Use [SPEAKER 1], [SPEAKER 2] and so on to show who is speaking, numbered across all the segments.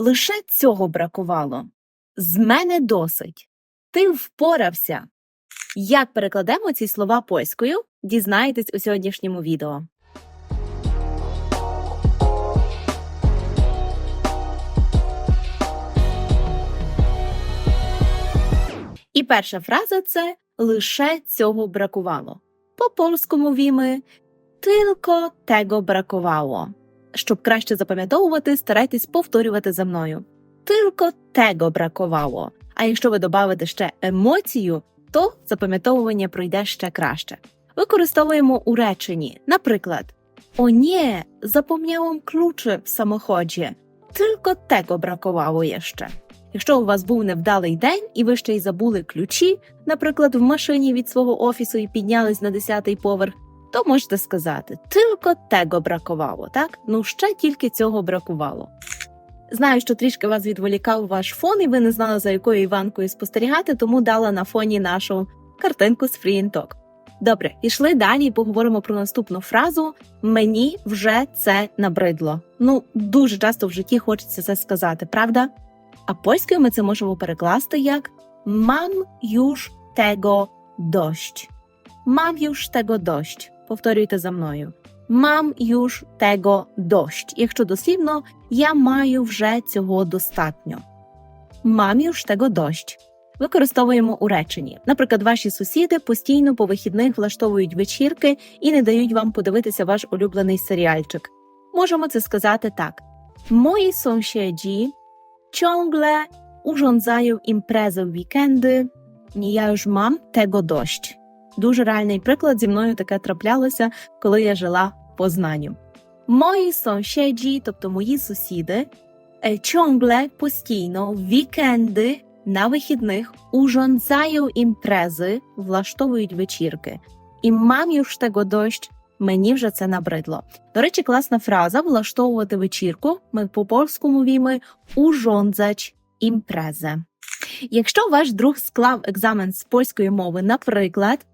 [SPEAKER 1] Лише цього бракувало. З мене досить. Ти впорався. Як перекладемо ці слова польською, дізнаєтесь у сьогоднішньому відео. І перша фраза це лише цього бракувало. По польському віми tylko tego бракувало. Щоб краще запам'ятовувати, старайтесь повторювати за мною. Tylko tego бракувало. А якщо ви додавите ще емоцію, то запам'ятовування пройде ще краще. Використовуємо у реченні, наприклад, О, ні, запомniałam kluczy в самоході. Tylko tego бракувало jeszcze. Якщо у вас був невдалий день і ви ще й забули ключі, наприклад, в машині від свого офісу і піднялись на 10-й поверх, то можете сказати «Tylko tego бракувало, так? Ну ще тільки цього бракувало. Знаю, що трішки вас відволікав ваш фон, і ви не знали, за якою Іванкою спостерігати, тому дала на фоні нашу картинку з Talk. Добре, пішли далі і поговоримо про наступну фразу Мені вже це набридло. Ну, дуже часто в житті хочеться це сказати, правда? А польською ми це можемо перекласти як Мам już tego dość. Mam już tego dość. Повторюйте за мною. Мам już tego dość. Якщо дослівно, я маю вже цього достатньо. Мам już tego dość. Використовуємо у реченні. Наприклад, ваші сусіди постійно по вихідних влаштовують вечірки і не дають вам подивитися ваш улюблений серіальчик. Можемо це сказати так: Мої sąsiedzi ciągle urządzają imprezy w weekendy, і я już mam tego dość. Дуже реальний приклад зі мною таке траплялося, коли я жила в Познанню. Мої sąsiedzi, тобто мої сусіди, е, ciągle постійно в вікенди на вихідних urządzają imprezy, влаштовують вечірки. І мам już tego dość, мені вже це набридло. До речі, класна фраза влаштовувати вечірку. Ми по польському віми urządzać imprezę. Якщо ваш друг склав екзамен з польської мови, наприклад,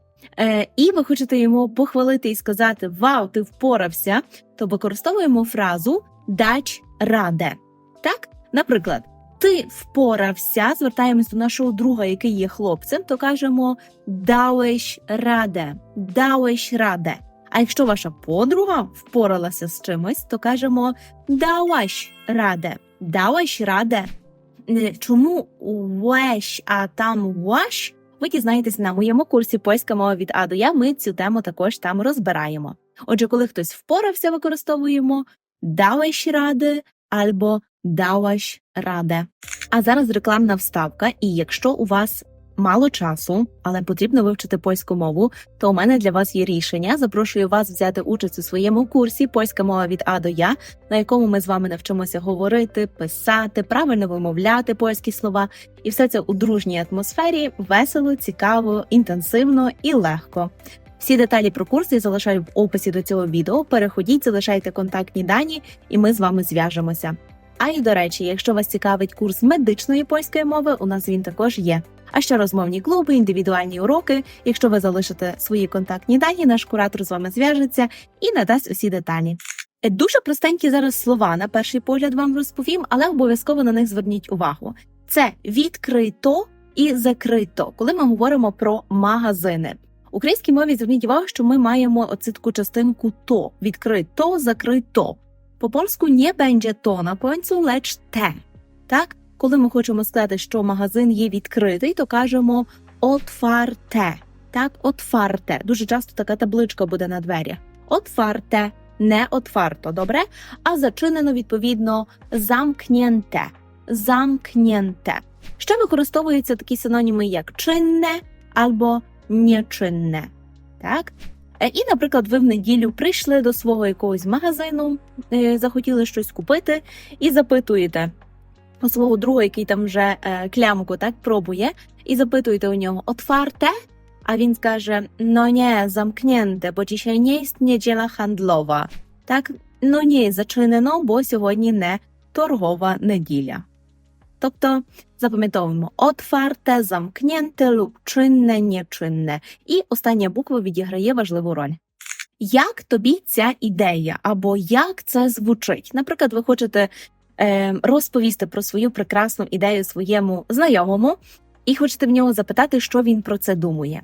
[SPEAKER 1] і ви хочете йому похвалити і сказати Вау, ти впорався, то використовуємо фразу дач раде. Так, наприклад, ти впорався, звертаємось до нашого друга, який є хлопцем, то кажемо дałeś раде, дałeś раде. А якщо ваша подруга впоралася з чимось, то кажемо dałaś раде, dałaś раде. Е, Чому веш, а там ваш? Ви дізнаєтесь на моєму курсі польська мова від А до Я. Ми цю тему також там розбираємо. Отже, коли хтось впорався, використовуємо dałeś ради або dałaś раде. А зараз рекламна вставка. І якщо у вас мало часу, але потрібно вивчити польську мову, то у мене для вас є рішення. Запрошую вас взяти участь у своєму курсі Польська мова від А до Я, на якому ми з вами навчимося говорити, писати, правильно вимовляти польські слова, і все це у дружній атмосфері, весело, цікаво, інтенсивно і легко. Всі деталі про курс я залишаю в описі до цього відео. Переходіть, залишайте контактні дані, і ми з вами зв'яжемося. А і до речі, якщо вас цікавить курс медичної польської мови, у нас він також є. А ще розмовні клуби, індивідуальні уроки. Якщо ви залишите свої контактні дані, наш куратор з вами зв'яжеться і надасть усі деталі. Е, Дуже простенькі зараз слова на перший погляд вам розповім, але обов'язково на них зверніть увагу. Це відкрито і закрито, коли ми говоримо про магазини. Українській мові зверніть увагу, що ми маємо оцю таку частинку то відкрито, закрито. По польську не będzie то на końcu, lecz те. Так? Коли ми хочемо сказати, що магазин є відкритий, то кажемо отфарте. Так, отфарте. Дуже часто така табличка буде на дверях. Отфарте, не отфарто, добре? А зачинено, відповідно, замкнєнте. Замкнєнте. Ще використовуються такі синоніми, як чинне або нечинне. Так? Е, І, наприклад, ви в неділю прийшли до свого якогось магазину, е, захотіли щось купити, і запитуєте свого друга, який там вже е, клямку так пробує, і запитуєте у нього отвarte? А він скаже: Ну nie, zamknięte, бо dzisiaj nie jest niedziela handlowa. Так, ну ні, зачинено, бо сьогодні не торгова неділя. Тобто запам'ятовуємо отварте, замкнєнте, луб чинне, нечинне. І остання буква відіграє важливу роль. Як тобі ця ідея, або як це звучить? Наприклад, ви хочете розповісти про свою прекрасну ідею своєму знайомому і хочете в нього запитати, що він про це думає.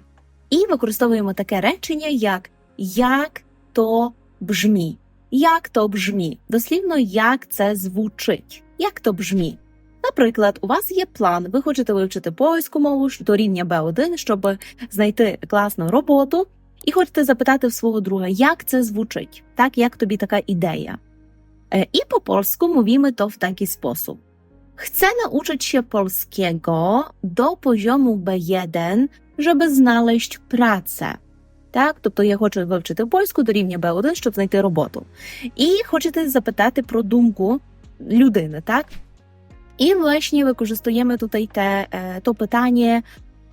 [SPEAKER 1] І використовуємо таке речення, як як то бжмі. Як то бжмі? Дослівно, як це звучить. Як то бжмі? Наприклад, у вас є план, ви хочете вивчити польську мову до рівня B1, щоб знайти класну роботу, і хочете запитати в свого друга, як це звучить, так як тобі така ідея. E, I po polsku mówimy to w taki sposób. Chcę nauczyć się polskiego do poziomu B1, żeby znaleźć pracę. Так, тобто я хочу вивчити польську до рівня B1, щоб знайти роботу. І хочете запитати про думку людини, так? І власне використовуємо тут те, е, то питання,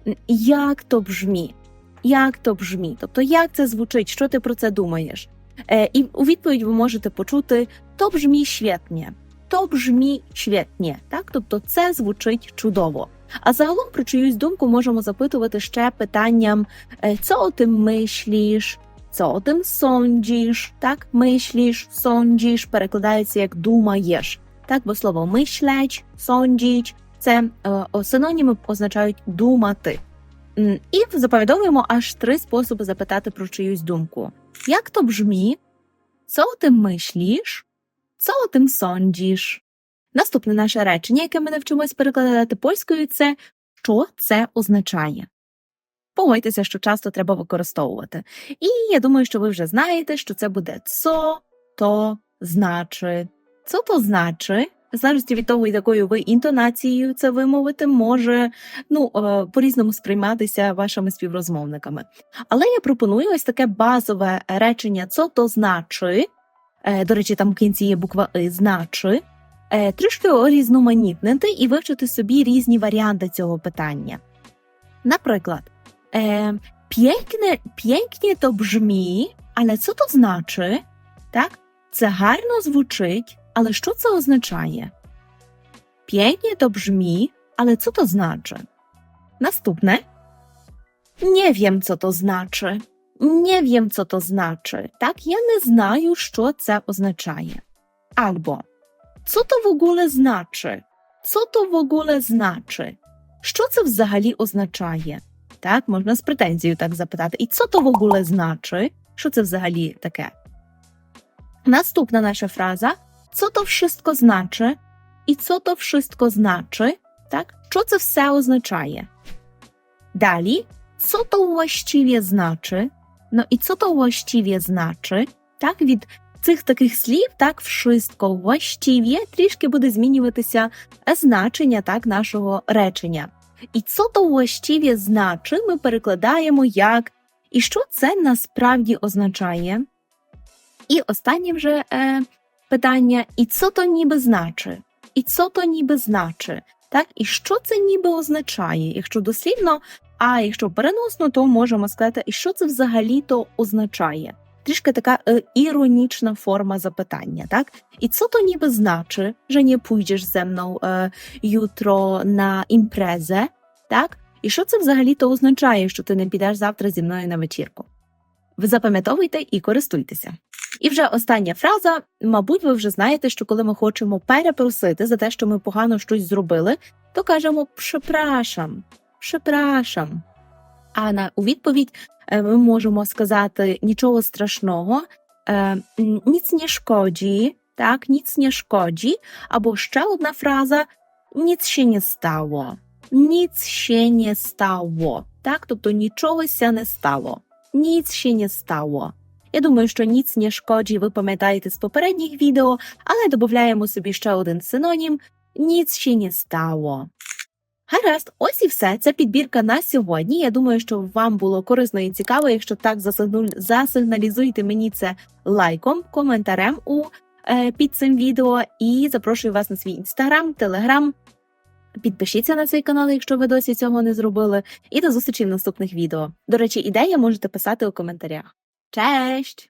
[SPEAKER 1] м, як то бжмі? Як то бжмі? Тобто, як це звучить, що ти про це думаєш? Е, І у відповідь ви можете почути то бжмі świetnie, то бжмі świetnie, так? Тобто це звучить чудово. А загалом про чиюсь думку можемо запитувати ще питанням co o tym myślisz, co o tym так? Myślisz, sądzisz перекладається як думаєш. Так, бо слово myśleć, sądzić – це е, синоніми позначають думати. І запам'ятовуємо аж три способи запитати про чиюсь думку. Як то бжмі? Tym myślisz? Co o tym sądzisz? Наступне наше речення, яке ми навчимось перекладати польською, це що це означає. Погодьтеся, що часто треба використовувати. І я думаю, що ви вже знаєте, що це буде «co то значить». «Co то значить? Залежності від того, якою ви інтонацією це вимовите, може ну, е, по-різному сприйматися вашими співрозмовниками. Але я пропоную ось таке базове речення «co то значить», е, до речі, там в кінці є буква «и» «значить», е, трішки урізноманітнити і вивчити собі різні варіанти цього питання. Наприклад, е, piękne, pięknie to brzmi, але co to значить? Так? Це гарно звучить, але що це означає? Pięknie to brzmi, ale co to znaczy? Następne. Nie wiem, co to znaczy. Nie wiem, co to znaczy. Tak, ja nie знаю, що це означає. Albo co to w ogóle znaczy? Co to w ogóle znaczy? Що це взагалі означає? Так, можна з претензією так запитати. І co to в ogóle значить? Що це взагалі таке? Наступна наша фраза Co to wszystko znaczy? І co to wszystko znaczy? Так? Що це все означає? Далі, co to właściwie znaczy? Ну і co to właściwie znaczy? Так, від цих таких слів, так, wszystko, właściwie, трішки буде змінюватися значення так, нашого речення. І co to właściwie значить, ми перекладаємо як і що це насправді означає. І останнє вже е, питання: і co to ніби значить? І co to ніби значить? Так, і що це ніби означає? Якщо дослівно, а якщо переносно, то можемо сказати, і що це взагалі то означає. Трішки така е, іронічна форма запитання, так? І co to ніби значить, że nie pójdziesz ze mną е, jutro на імпрезе, так? І що це взагалі то означає, що ти не підеш завтра зі мною на вечірку? Ви запам'ятовуйте і користуйтеся. І вже остання фраза. Мабуть, ви вже знаєте, що коли ми хочемо перепросити за те, що ми погано щось зробили, то кажемо «прzepraszam», «przepraszam». А на у відповідь е, ми можемо сказати нічого страшного, е, ніц не шкоді, так, ніц не шкоді, або ще одна фраза ніц ще не стало. Ніц ще не стало. Так, тобто нічого ся не стало. Ніц ще не стало. Я думаю, що ніц не шкоді ви пам'ятаєте з попередніх відео, але додаємо собі ще один синонім ніц ще не стало. Гаразд, ось і все. Це підбірка на сьогодні. Я думаю, що вам було корисно і цікаво. Якщо так, засигналізуйте мені це лайком, коментарем у е, під цим відео. І запрошую вас на свій інстаграм, телеграм. Підпишіться на цей канал, якщо ви досі цього не зробили. І до зустрічі в наступних відео. До речі, ідеї можете писати у коментарях. Cześć!